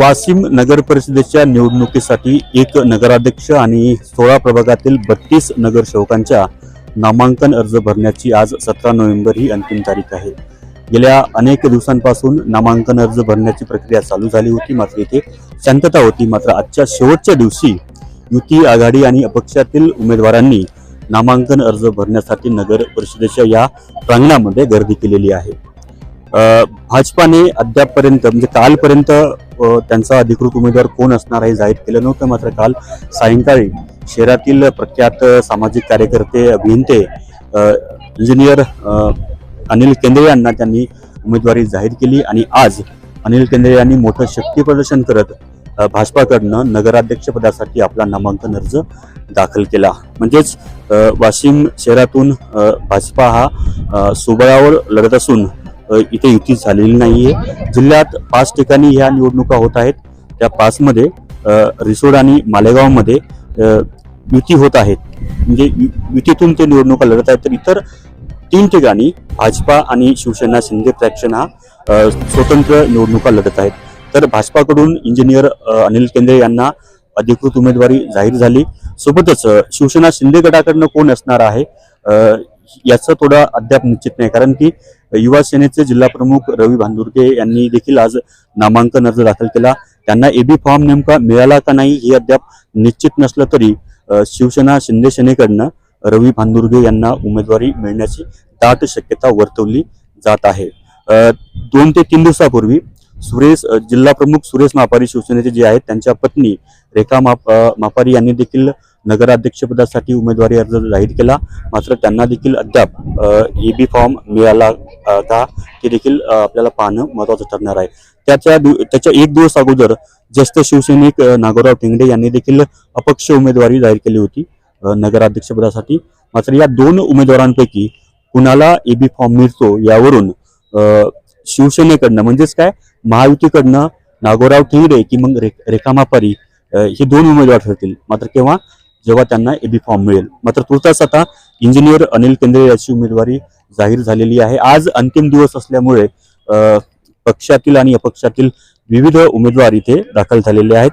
वाशिम नगर परिषदेच्या निवडणुकीसाठी एक नगराध्यक्ष आणि सोळा प्रभागातील बत्तीस नगरसेवकांच्या नामांकन अर्ज भरण्याची आज सतरा नोव्हेंबर ही अंतिम तारीख आहे. गेल्या अनेक दिवसांपासून नामांकन अर्ज भरण्याची प्रक्रिया चालू झाली होती. मात्र इथे शांतता होती. मात्र आजच्या शेवटच्या दिवशी युती आघाडी आणि अपक्षातील उमेदवारांनी नामांकन अर्ज भरण्यासाठी नगर परिषदेच्या या प्रांगणामध्ये गर्दी केलेली आहे. भाजपाने अद्यापपर्यंत म्हणजे कालपर्यंत त्यांचा अधिकृत उमेदवार कोण असणार हे जाहीर केलं नव्हतं. मात्र काल सायंकाळी शहरातील प्रख्यात सामाजिक कार्यकर्ते अभियंते इंजिनियर अनिल केंद्रे यांना त्यांनी उमेदवारी जाहीर केली आणि आज अनिल केंद्रे यांनी मोठं शक्ती प्रदर्शन करत भाजपाकडनं नगराध्यक्षपदासाठी आपला नामांकन अर्ज दाखल केला. म्हणजेच वाशिम शहरातून भाजपा हा सुबळावर लढत असून इथे युती झालेली नाही आहे जिल्ह्यात पाच ठिकाणी ह्या निवडणुका होत आहेत. त्या पाचमध्ये रिसोड आणि मालेगावमध्ये युती होत आहेत. म्हणजे युतीतून ते निवडणुका लढत आहेत. तर इतर तीन ठिकाणी भाजपा आणि शिवसेना शिंदे फ्रॅक्शन हा स्वतंत्र निवडणुका लढत आहेत. तर भाजपाकडून इंजिनियर अनिल केंद्रे यांना अधिकृत उमेदवारी जाहीर झाली. सोबतच शिवसेना शिंदे गटाकडनं कोण असणार आहे? याचं थोडं अद्याप निश्चित नाही. कारण की युवा सेनेचे जिल्हा प्रमुख रवी भांदुरके यांनी देखील आज नामांकन अर्ज दाखल केला. त्यांना एबी फॉर्म नेमका मिळाला का नाही हे अद्याप निश्चित नसलं तरी शिवसेना शिंदे सेनेकडनं रवी भांदुर्गे यांना उमेदवारी मिळण्याची दाट शक्यता वर्तवली जात आहे. दोन ते तीन दिवसापूर्वी सुरेश जिल्हाप्रमुख जिल्हा प्रमुख सुरेश मापारी शिवसेनेचे जे आहेत त्यांच्या पत्नी रेखा माप मापारी यांनी देखील नगराध्यक्षपदासाठी उमेदवारी अर्ज जाहीर केला. मात्र त्यांना देखील अद्याप एबी फॉर्म मिळाला का ते देखील आपल्याला पाहणं महत्वाचं ठरणार आहे. त्याच्या त्याच्या एक दिवस अगोदर ज्येष्ठ शिवसैनिक नागोराव टेंगडे यांनी देखील अपक्ष उमेदवारी जाहीर केली होती नगराध्यक्षपदासाठी. मात्र या दोन उमेदवारांपैकी कुणाला एबी फॉर्म मिळतो यावरून शिवसेनेकडनं म्हणजेच काय महायुतीकडनं नागोराव ठेंगडे की मग रे- रेखा मापारी हे दोन उमेदवार ठरतील. मात्र केव्हा? जेव्हा त्यांना एबी फॉर्म मिळेल. मात्र तुर्तास आता इंजिनियर अनिल केंद्रे याची उमेदवारी जाहीर झालेली आहे. आज अंतिम दिवस असल्यामुळे पक्षातील आणि अपक्षातील विविध उमेदवार इथे दाखल झालेले आहेत.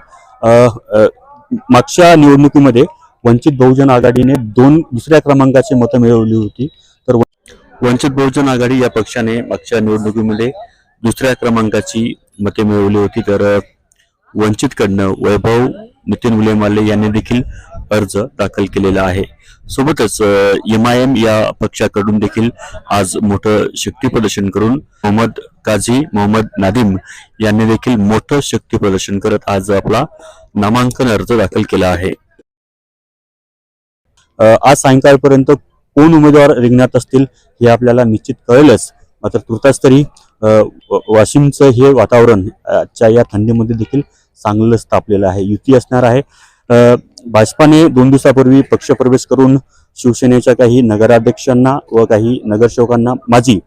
मागच्या निवडणुकीमध्ये वंचित बहुजन आघाडीने दोन दुसऱ्या क्रमांकाची मतं मिळवली होती. तर वंचित बहुजन आघाडी या पक्षाने मागच्या निवडणुकीमध्ये दुसऱ्या क्रमांकाची मते मिळवली होती. तर वंचितकडनं वैभव नितीन उलेमाले यांनी देखील अर्ज दाखल केलेला आहे. सोबतच एम आय एम या पक्षाकडून देखील आज मोठं शक्ती प्रदर्शन करून मोहम्मद काझी मोहम्मद नादिम यांनी देखील मोठं शक्ती प्रदर्शन करत आज आपला नामांकन अर्ज दाखल केला आहे. आज सायंकाळपर्यंत कोण उमेदवार रिंगणात असतील हे आपल्याला निश्चित कळेलच. मात्र तुर्तास तरी वाशिमचं हे वातावरण आजच्या या थंडीमध्ये देखील चांगलंच तापलेलं आहे. युती असणार आहे. भाजपाने दोन दिवसापूर्वी पक्षप्रवेश करून शिवसेनेच्या काही नगराध्यक्षांना व काही नगरसेवकांना माझी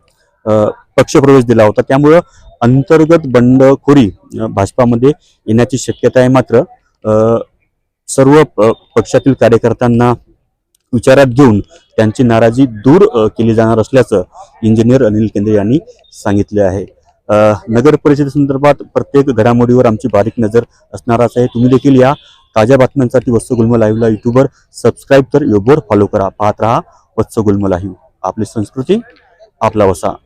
पक्षप्रवेश दिला होता. त्यामुळं अंतर्गत बंडखोरी भाजपामध्ये येण्याची शक्यता आहे मात्र सर्व प- पक्षातील कार्यकर्त्यांना विचारात घेऊन त्यांची नाराजी दूर केली जाणार असल्याचं इंजिनियर अनिल केंद्रे यांनी सांगितले आहे. नगर परिषदेसंदर्भात प्रत्येक घडामोडीवर आमची बारीक नजर असणारच आहे. तुम्ही देखील या ताज्या बातम्यांसाठी वत्सगुल्म लाईव्हला युट्यूबवर सबस्क्राईब तर योगवर फॉलो करा. पाहत राहा वत्सगुल्म लाईव्ह. आपली संस्कृती आपला वसा.